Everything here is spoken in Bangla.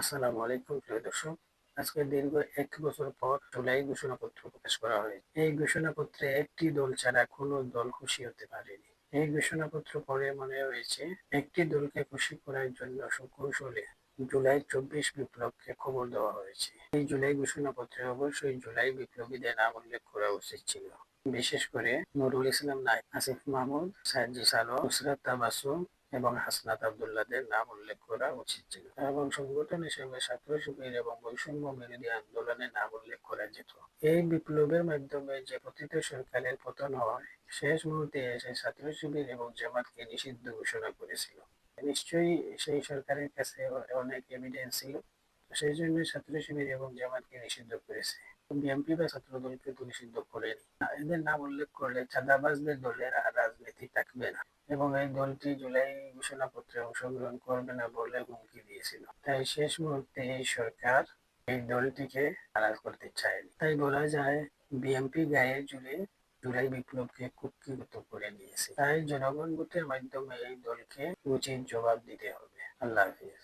আসসালামু আলাইকুম, প্রিয় দর্শক। আজকে দীর্ঘ এক বছর পর জুলাই ঘোষণাপত্র প্রকাশ করা হয়েছে। এই ঘোষণাপত্রে একটি দল ছাড়া কোনো দল খুশি হতে পারেনি। এই ঘোষণাপত্র পড়ে মনে হয়েছে, একটি দলকে খুশি করার জন্য সুকৌশলে জুলাই চব্বিশ বিপ্লবকে খবর দেওয়া হয়েছে। এই জুলাই ঘোষণাপত্রে অবশ্যই জুলাই বিপ্লবীদের নাম উল্লেখ করা উচিত ছিল। বিশেষ করে নুরুল ইসলাম নাইক আসিফ মাহমুদ সাজ্জিস আলম, নুসরাত এবং হাসনাত আবদুল্লাদের নাম উল্লেখ করা উচিত ছিল। এবং সংগঠন হিসেবে ছাত্র শিবির এবং বৈষম্য বিরোধী আন্দোলনের নাম উল্লেখ করা যেত। এই বিপ্লবের মাধ্যমে যে পতিত সরকারের পতন হয়, শেষ মুহূর্তে এসে ছাত্র শিবির এবং জামাতকে নিষিদ্ধ ঘোষণা করেছিল। নিশ্চয়ই সেই সরকারের কাছে অনেক এভিডেন্স ছিল, সেই জন্য ছাত্র শিবির এবং জামাতকে নিষিদ্ধ করেছে। বিএনপি বা ছাত্র দলকে তো নিষিদ্ধ করেনি। এদের নাম উল্লেখ করলে চাঁদাবাজদের দলের আর রাজনীতি থাকবে না। এবং এই দলটি জুলাই ঘোষণাপত্রে অংশগ্রহণ করবে না বলে হুমকি দিয়েছিল। তাই শেষ মুহূর্তে এই সরকার এই দলটিকে আড়াল করতে চায়নি। তাই বলা যায়, বিএনপি গায়ে জুড়ে জুলাই বিপ্লবকে কুক্ষিগত করে নিয়েছে। তাই জনগণ ভোটের মাধ্যমে এই দলকে উচিত জবাব দিতে হবে। আল্লাহ হাফিজ।